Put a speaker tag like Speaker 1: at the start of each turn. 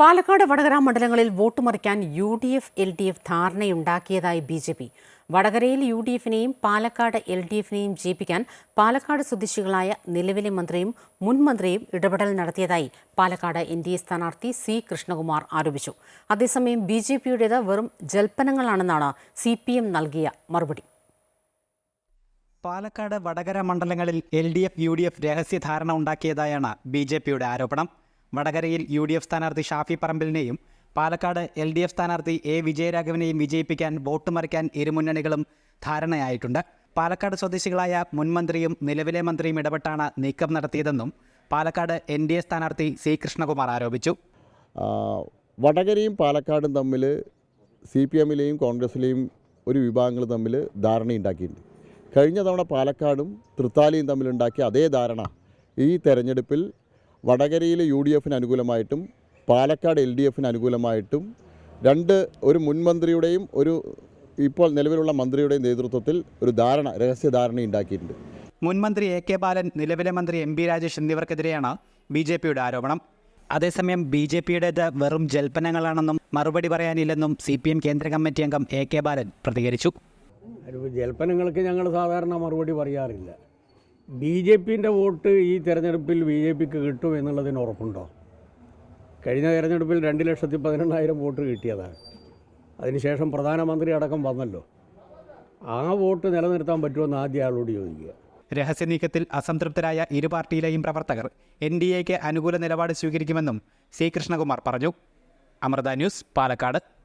Speaker 1: പാലക്കാട് വടകര മണ്ഡലങ്ങളിൽ vote മറിക്കാൻ U D F L D F ധാരണയുണ്ടാക്കിയതായി B J P. വടകരയിൽ U D എഫിനെയും Palakkad L D എഫിനെയും ജയിപ്പിക്കാൻ പാലക്കാട് സ്വദേശികളായ നിലവിലെ മന്ത്രിയും മുൻ മന്ത്രിയും ഇടപെടൽ നടത്തിയതായി പാലക്കാട് എൻ ഡി എ സ്ഥാനാർത്ഥി സി കൃഷ്ണകുമാർ ആരോപിച്ചു. അതേസമയം ബി ജെ പിയുടേത് വെറും ജൽപ്പനങ്ങളാണെന്നാണ് സി പി എം നൽകിയ മറുപടി.
Speaker 2: പാലക്കാട് വടകര മണ്ഡലങ്ങളിൽ L D F U D F രഹസ്യധാരണ ഉണ്ടാക്കിയതായാണ് ബി ജെ പിയുടെ ആരോപണം. വടകരയിൽ യു ഡി എഫ് സ്ഥാനാർത്ഥി ഷാഫി പറമ്പിലിനെയും പാലക്കാട് എൽ ഡി എഫ് സ്ഥാനാർത്ഥി എ വിജയരാഘവനെയും വിജയിപ്പിക്കാൻ വോട്ട് മറിക്കാൻ ഇരുമുന്നണികളും ധാരണയായിട്ടുണ്ട്. പാലക്കാട് സ്വദേശികളായ മുൻ മന്ത്രിയും നിലവിലെ മന്ത്രിയും ഇടപെട്ടാണ് നീക്കം നടത്തിയതെന്നും പാലക്കാട് എൻ ഡി എ സ്ഥാനാർത്ഥി സി കൃഷ്ണകുമാർ ആരോപിച്ചു.
Speaker 3: വടകരയും പാലക്കാടും തമ്മിൽ സി പി എമ്മിലെയും കോൺഗ്രസിലെയും ഒരു വിഭാഗങ്ങൾ തമ്മിൽ ധാരണയുണ്ടാക്കിയിട്ടുണ്ട്. കഴിഞ്ഞ തവണ പാലക്കാടും തൃത്താലയും തമ്മിലുണ്ടാക്കിയ അതേ ധാരണ ഈ തെരഞ്ഞെടുപ്പിൽ വടകരയിലെ യു ഡി എഫിന് അനുകൂലമായിട്ടും പാലക്കാട് എൽ ഡി എഫിന് അനുകൂലമായിട്ടും രണ്ട് ഒരു മുൻമന്ത്രിയുടെയും ഒരു ഇപ്പോൾ നിലവിലുള്ള മന്ത്രിയുടെയും നേതൃത്വത്തിൽ ഒരു ധാരണ രഹസ്യ ധാരണ ഉണ്ടാക്കിയിട്ടുണ്ട്.
Speaker 2: മുൻമന്ത്രി എ കെ ബാലൻ നിലവിലെ മന്ത്രി എം പി രാജേഷ് എന്നിവർക്കെതിരെയാണ് ബി ജെ പിയുടെ ആരോപണം. അതേസമയം ബി ജെ പിയുടേത് വെറും ജൽപ്പനങ്ങളാണെന്നും മറുപടി പറയാനില്ലെന്നും സി പി എം കേന്ദ്ര കമ്മിറ്റി അംഗം എ കെ ബാലൻ പ്രതികരിച്ചു.
Speaker 4: ഒരു ജൽപ്പനങ്ങൾക്ക് ഞങ്ങൾ സാധാരണ മറുപടി പറയാറില്ല. ബി ജെ പിന്റെ വോട്ട് ഈ തെരഞ്ഞെടുപ്പിൽ ബി ജെ പിക്ക് കിട്ടും എന്നുള്ളതിന് ഉറപ്പുണ്ടോ? കഴിഞ്ഞ തെരഞ്ഞെടുപ്പിൽ രണ്ട് ലക്ഷത്തി പതിനെണ്ണായിരം വോട്ട് കിട്ടിയതാണ്. അതിനുശേഷം പ്രധാനമന്ത്രി അടക്കം വന്നല്ലോ. ആ വോട്ട് നിലനിർത്താൻ പറ്റുമെന്ന് ആദ്യം ആളോട് ചോദിക്കുക.
Speaker 2: രഹസ്യ നീക്കത്തിൽ അസംതൃപ്തരായ ഇരു പാർട്ടിയിലെയും പ്രവർത്തകർ എൻ ഡി എക്ക് അനുകൂല നിലപാട് സ്വീകരിക്കുമെന്നും സി കൃഷ്ണകുമാർ പറഞ്ഞു. അമൃത ന്യൂസ് പാലക്കാട്.